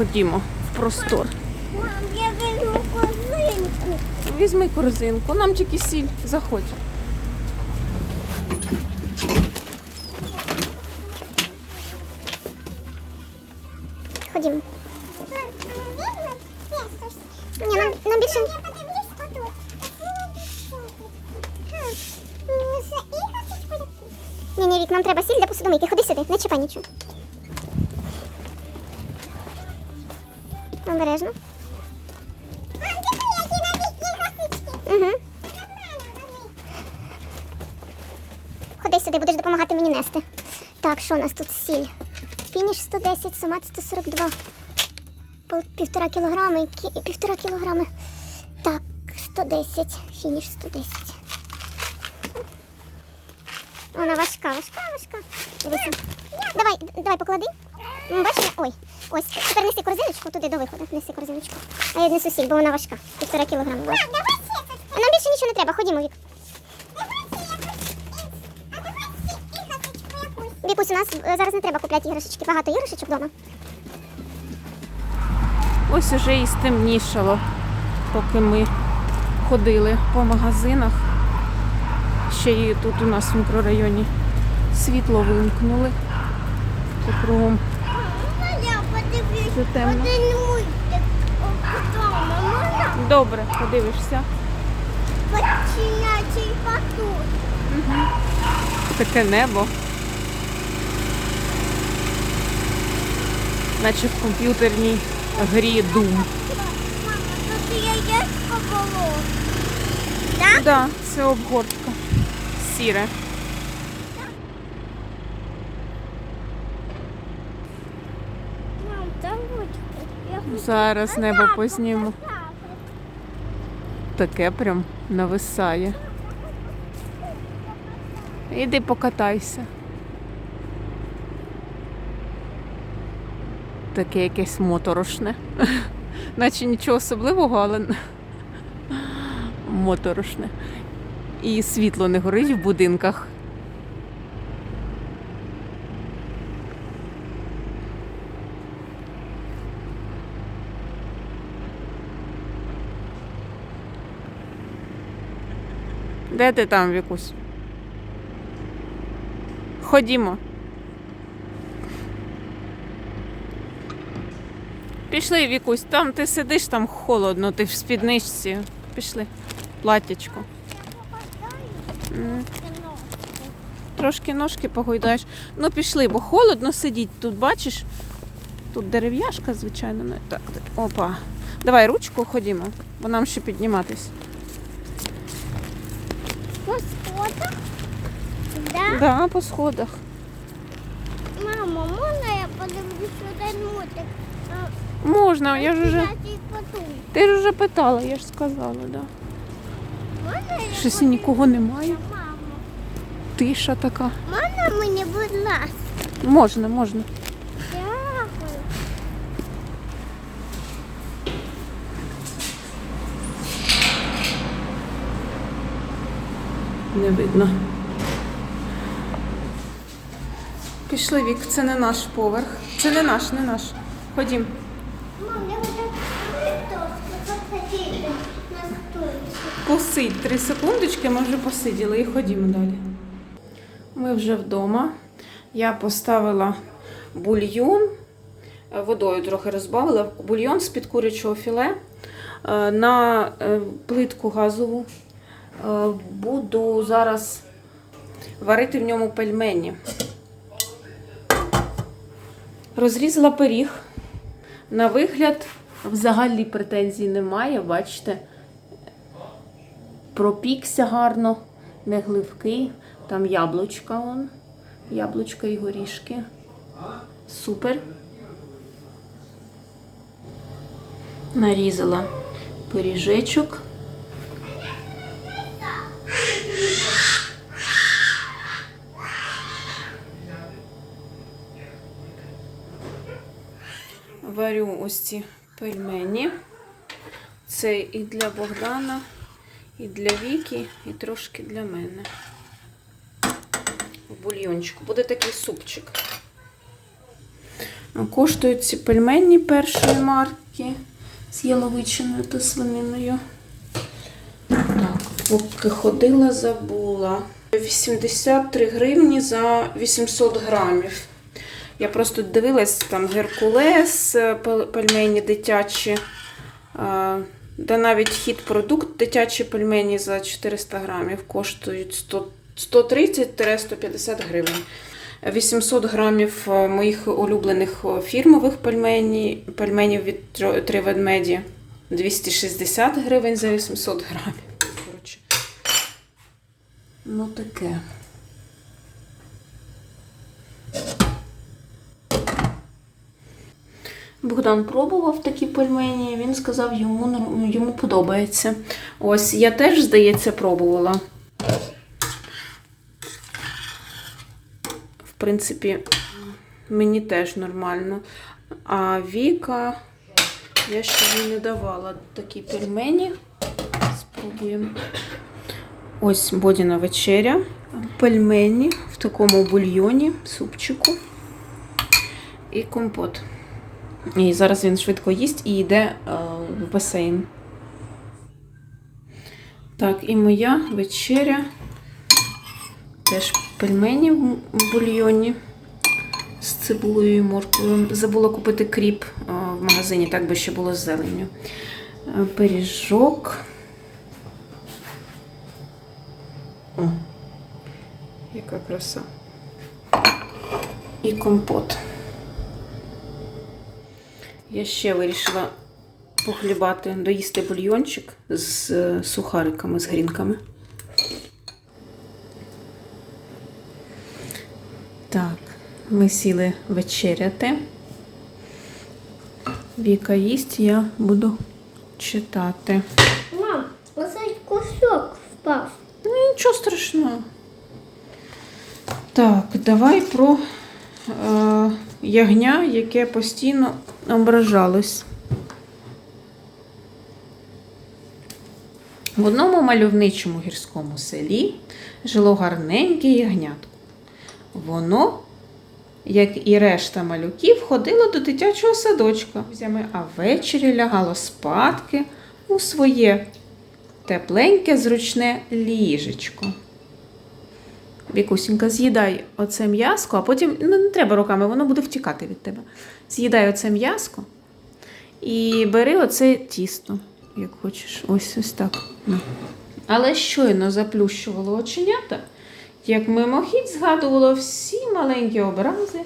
ходімо в простор. Мам, я візьму козинку. Візьми корзинку, нам тільки сіль, заходь. Ходімо. Ні, нам, нам більше... Ні, ні, Вік, нам треба сіль для посудомийки. Ходи сюди, не чіпай нічого. Обережно. Ходи сюди, будеш допомагати мені нести. Так, що у нас тут сіль? Фініш 110, сомат 142. Півтора кілограми, півтора кілограми. Так, 110, фініш 110. Вона важка, важка, важка. Дивися. Давай, давай поклади. Бачиш, ой, ось, тепер неси корзиночку туди до виходу. Неси корзиночку. А я несу сіль, бо вона важка. Півтора кілограми. була. А нам більше нічого не треба, ходімо, Вік. Вікусь, у нас е, зараз не треба купляти іграшечки. Багато іграшечок вдома. Ось уже і стемнішало, поки ми ходили по магазинах. Ще й тут у нас в мікрорайоні світло вимкнули. По кругом Це темно. Можна Добре, подивишся. починати патуль? Таке небо. Наче в комп'ютерній грі Doom. Мама, тут яєчко було. Так, да, це обгортка. Сіре. Зараз небо позніму. Таке прям нависає. Іди покатайся. Таке якесь моторошне. Наче нічого особливого, але моторошне. І світло не горить в будинках. Де ти там, Вікусь? Ходімо. Пішли, Вікусь, там ти сидиш, там холодно, ти в спідничці. Пішли. Платтячко. Трошки ножки погойдаєш. Ну пішли, бо холодно сидіть. Тут бачиш? Тут дерев'яшка, звичайно. не- Так, так. Опа. Давай ручку ходімо, бо нам ще підніматись. Господа? Да? Да, по сходах. Мамо, можна я подивлюсь один мультик? Можна, я ж уже. Ти ж вже питала, я ж сказала, да. Щось нікого немає. Тиша така. можна мені, будь ласка? Можна, можна. Дякую. Не видно. Пішли вік, це не наш поверх. Це не наш, не наш. Ходім. Мам, я хочу листочки посадити на стульчик. Посидь три секундочки, ми вже посиділи і ходімо далі. Ми вже вдома. Я поставила бульйон, е, водою трохи розбавила, бульйон з-під курячого філе е, на е, плитку газову. Буду зараз варити в ньому пельмені. Розрізала пиріг. На вигляд взагалі претензій немає, бачите пропікся гарно, не гливкий. Там яблучка он. Яблучка і горішки. Супер. Нарізала пиріжечок. Варю ось ці пельмені. Це і для Богдана, і для Віки, і трошки для мене. В бульйончику. Буде такий супчик. Коштують ці пельмені першої марки з яловичиною та свининою. Так, поки ходила, забула. 83 гривні за 800 грамів. Я просто дивилась там Геркулес, пельмені дитячі. Е, Та навіть хід продукт дитячі пельмені за 400 грамів коштують 130-150 гривень. 800 грамів е, моїх улюблених е, фірмових пельмені, пельменів від «Тро- три ведмеді 260 гривень за 800 грамів. Коротше. Ну таке. Богдан пробував такі пельмені, він сказав, йому, йому подобається. Ось я теж, здається, пробувала. В принципі, мені теж нормально. А Віка, я ще їй не давала такі пельмені. Спробуємо. Ось Бодіна вечеря. Пельмені в такому бульйоні, супчику і компот. І зараз він швидко їсть і йде е, в басейн. Так, і моя вечеря. Теж пельмені в бульйоні з цибулею і морквою. Забула купити кріп е, в магазині, так би ще було з зеленню. Е, Пиріжок. О, яка краса. І компот. Я ще вирішила похлібати, доїсти бульйончик з е, сухариками, з грінками. Так, ми сіли вечеряти. Віка їсть, я буду читати. Мам, оцей кусок впав. Ну, нічого страшного. Так, давай про е, ягня, яке постійно ображалось. В одному мальовничому гірському селі жило гарненьке ягнятко. Воно, як і решта малюків, ходило до дитячого садочка, а ввечері лягало спадки у своє тепленьке, зручне ліжечко. Вікусінька, з'їдай оце м'яско, а потім ну, не треба руками, воно буде втікати від тебе. З'їдай оце м'яско і бери оце тісто, як хочеш. Ось ось так. Але щойно заплющувало оченята, як мимохідь згадувало всі маленькі образи,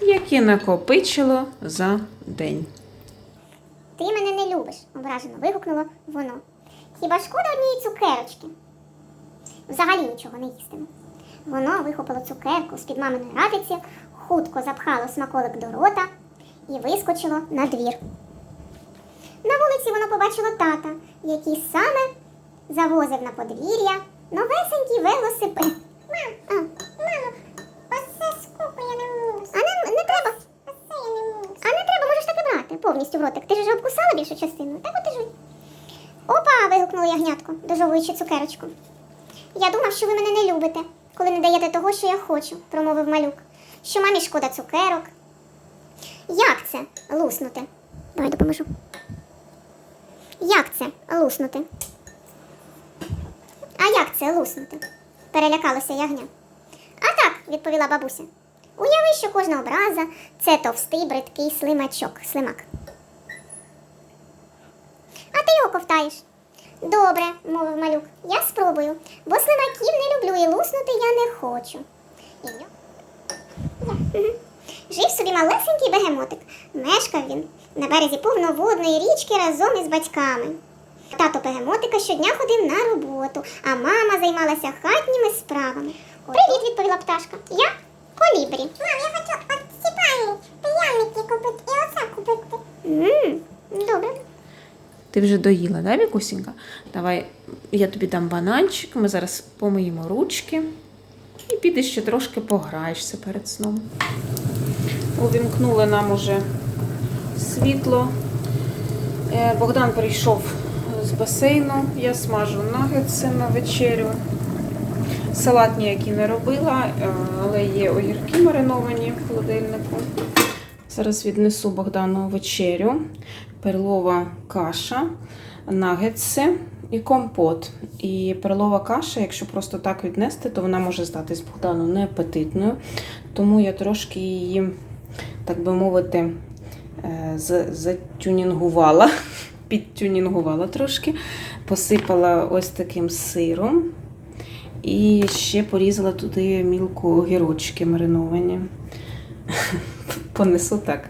які накопичило за день. Ти мене не любиш, ображено вигукнуло воно. Хіба шкода однієї цукерочки? Взагалі нічого не їстиме. Воно вихопило цукерку з-під маминої ратиці, хутко запхало смаколик до рота і вискочило на двір. На вулиці воно побачило тата, який саме завозив на подвір'я новесенький велосипед. Мам, а, мамо, оце скупи я не можу. А не, не треба. Оце я не можу. А не треба, можеш так і брати повністю в ротик. Ти ж обкусала більшу частину. Так от і жуй. Опа! вигукнуло ягнятко, дожовуючи цукерочку. Я думав, що ви мене не любите, коли не даєте того, що я хочу, промовив малюк. Що мамі шкода цукерок. Як це луснути? Давай допоможу. Як це луснути? А як це луснути? перелякалося ягня. А так, відповіла бабуся. Уяви, що кожна образа це товстий бридкий слимачок, слимак. А ти його ковтаєш. Добре, мовив малюк, я спробую, бо слимаків не люблю і луснути я не хочу. І. Жив собі малесенький бегемотик. Мешкав він на березі повноводної річки разом із батьками. Тато бегемотика щодня ходив на роботу, а мама займалася хатніми справами. Привіт, відповіла пташка. Я колібрі. Мам, я хочу оці піяники купити і оце купити. Добре. Ти вже доїла, да, Вікусінька? Давай я тобі дам бананчик, ми зараз помиємо ручки і підеш ще трошки пограєшся перед сном. Увімкнули нам уже світло. Е, Богдан прийшов з басейну, я смажу нагетси на вечерю. Салат ніякий не робила, е, але є огірки мариновані в холодильнику. Зараз віднесу Богдану вечерю, перлова каша, нагетси і компот. І перлова каша, якщо просто так віднести, то вона може здатись Богдану неапетитною. Тому я трошки її, так би мовити, е, затюнінгувала, підтюнінгувала трошки, посипала ось таким сиром. І ще порізала туди мілко огірочки мариновані. Понесу так.